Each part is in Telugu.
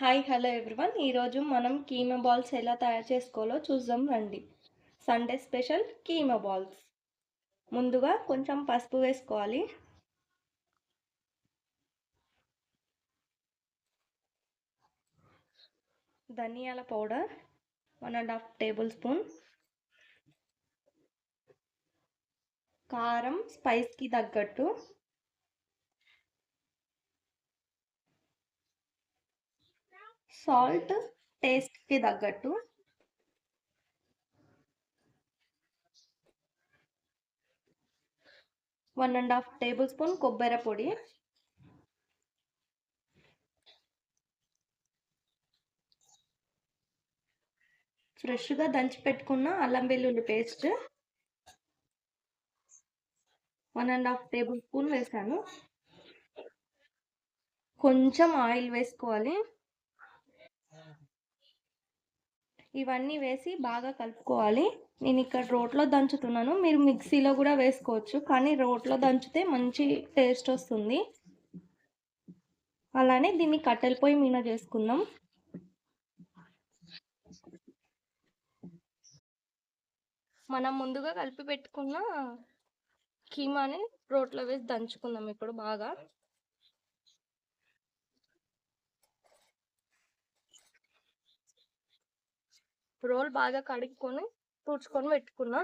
Hi hello everyone. ఈరోజు మనం కీమా బాల్స్ ఎలా తయారు చేసుకోవాలో చూద్దాం రండి. Sunday special keema balls. ముందుగా కొంచెం పసుపు వేసుకోవాలి. ధనియాల powder one and half tablespoon. కారం స్పైస్కి తగ్గట్టు. సాల్ట్ టేస్ట్కి తగ్గట్టు. One and half tablespoon కొబ్బరి పొడి. ఫ్రెష్గా దంచి పెట్టుకున్న అల్లం వెల్లుల్లి paste. One and half tablespoon వేసాను. కొంచెం ఆయిల్ వేసుకోవాలి. ఇవన్నీ వేసి బాగా కలుపుకోవాలి. నేను ఇక్కడ రోట్లో దంచుతున్నాను. మీరు మిక్సీలో కూడా వేసుకోవచ్చు కానీ రోట్లో దంచితే మంచి టేస్ట్ వస్తుంది. అలానే దీన్ని కట్టెల పొయ్యి మీద చేసుకుందాం. మనం ముందుగా కలిపి పెట్టుకున్న కీమాని రోట్లో వేసి దంచుకుందాం ఇప్పుడు బాగా. రోల్ బాగా కడుక్కొని తుడుచుకొని పెట్టుకున్నా.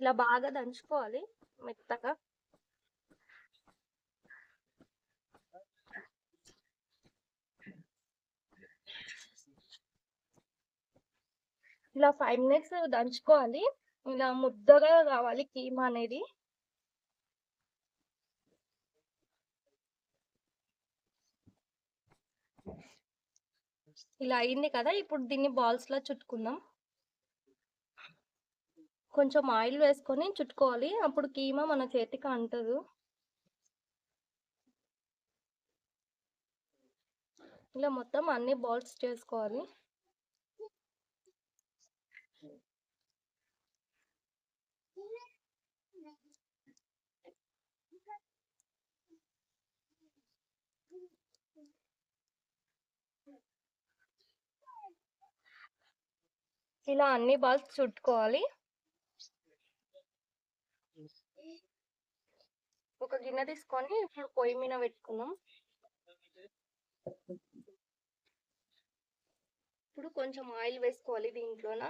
ఇలా బాగా దంచుకోవాలి మెత్తగా. ఇలా ఫైవ్ మినిట్స్ దంచుకోవాలి. ఇలా ముద్దగా కావాలి కీమా అనేది. ఇలా అయింది కదా ఇప్పుడు దీన్ని బాల్స్ లా చుట్టుకుందాం. కొంచెం ఆయిల్ వేసుకొని చుట్టుకోవాలి. అప్పుడు కీమా మన చేతికి అంటదు. ఇలా మొత్తం అన్ని బాల్స్ చేసుకోవాలి. ఇలా అన్ని బాల్స్ చుట్టుకోవాలి. ఒక గిన్నె తీసుకొని ఇప్పుడు పొయ్యి మీద పెట్టుకుందాం. ఇప్పుడు కొంచెం ఆయిల్ వేసుకోవాలి దీంట్లోన.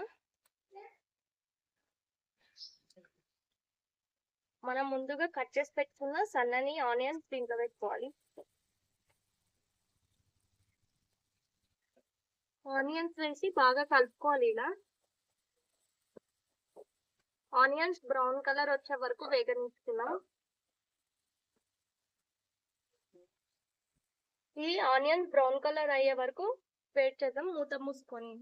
మనం ముందుగా కట్ చేసి పెట్టుకున్న సన్నని ఆనియన్స్ దీంట్లో పెట్టుకోవాలి ఆనియన్స్ వేసి బాగా కలుపుకోవాలి ఇలా. ఆనియన్స్ బ్రౌన్ కలర్ వచ్చే వరకు వేగనిస్తున్నాం. ఈ ఆనియన్స్ బ్రౌన్ కలర్ అయ్యే వరకు వెయిట్ చేద్దాం మూత మూసుకొని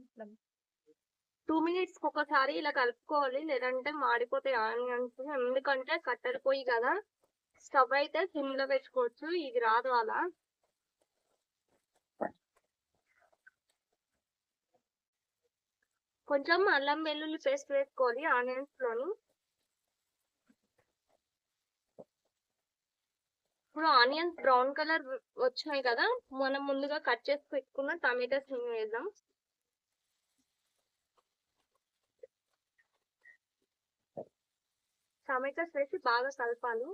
టూ మినిట్స్ ఒకసారి ఇలా కలుపుకోవాలి లేదంటే మాడిపోతాయి ఆనియన్స్. ఎందుకంటే కట్టెలు పోయి కదా స్టవ్ అయితే సిమ్లో పెట్టుకోవచ్చు ఇది రాదు అలా. కొంచెం అల్లం వెల్లుల్లి పేస్ట్ వేసుకోవాలి ఆనియన్స్లోని ఇప్పుడు ఆనియన్స్ బ్రౌన్ కలర్ వచ్చినాయి కదా మనం ముందుగా కట్ చేసి పెట్టుకున్న టమాటాస్ వేద్దాం. టమాటాస్ వేసి బాగా కలపాలి.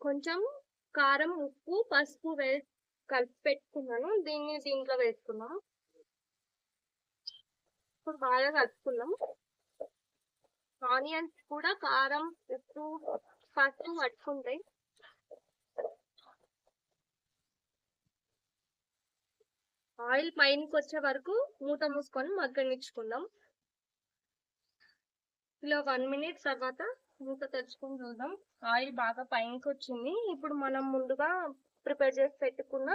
కొంచెం కారం ఉప్పు పసుపు వే కలిపి పెట్టుకున్నాను దీన్ని దీంట్లో వేసుకున్నాం. ఇప్పుడు బాగా కలుపుకున్నాం ఆనియన్స్ కూడా కారం ఉప్పు పసుపు పట్టుకుంటాయి ఆయిల్ పైనకి వచ్చే వరకు మూత మూసుకొని మగ్గనిచ్చుకుందాం. ఇలా వన్ మినిట్ తర్వాత మూత తెచ్చుకొని చూద్దాం. ఆయిల్ బాగా పైనకి వచ్చింది. ఇప్పుడు మనం ముందుగా ప్రిపేర్ చేసి పెట్టుకున్న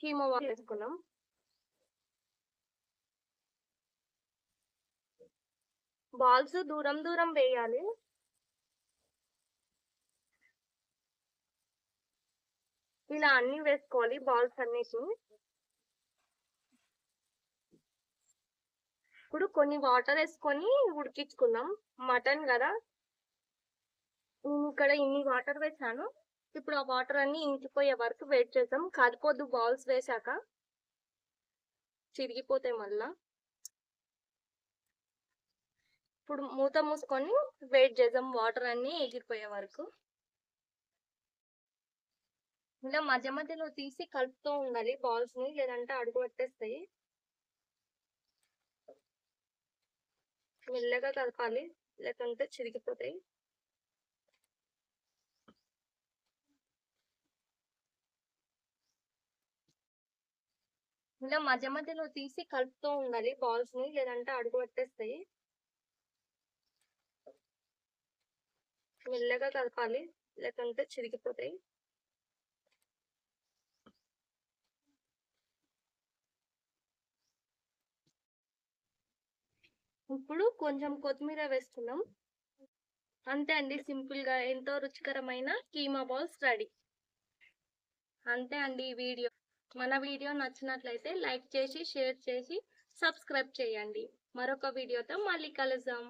కీమో వేసుకున్నాం బాల్స్ దూరం దూరం వేయాలి. ఇలా అన్ని వేసుకోవాలి బాల్స్ అన్నిటిని. ఇప్పుడు కొన్ని వాటర్ వేసుకొని ఉడికించుకుందాం. మటన్ కదా. నేను ఇక్కడ ఇన్ని వాటర్ వేసాను. ఇప్పుడు ఆ వాటర్ అన్ని ఇంకిపోయే వరకు వెయిట్ చేద్దాం. కలిపోద్దు బాల్స్ వేశాక. చిరిగిపోతాయి మళ్ళా. ఇప్పుడు మూత మూసుకొని వెయిట్ చేద్దాం. వాటర్ అన్ని ఎగిరిపోయే వరకు. ఇలా మధ్య మధ్యలో తీసి కలుపుతూ ఉండాలి బాల్స్ని. లేదంటే అడుగు పెట్టేస్తాయి. మెల్లగా కలపాలి. లేకుంటే చిరిగిపోతాయి. ఇలా మధ్య మధ్యలో తీసి కలుపుతూ ఉండాలి బాల్స్ని లేదంటే అడుగు పట్టేస్తాయి. మెల్లగా కలపాలి లేకుంటే చిరిగిపోతాయి. ఇప్పుడు కొంచెం కొత్తిమీర వేస్తున్నాం అంతే అండి సింపుల్గా ఎంతో రుచికరమైన కీమా బాల్స్ రెడీ. అంతే అండి ఈ వీడియో. మన వీడియో నచ్చినట్లయితే లైక్ చేసి షేర్ చేసి సబ్స్క్రైబ్ చేయండి. మరొక వీడియోతో మళ్ళీ కలుద్దాం.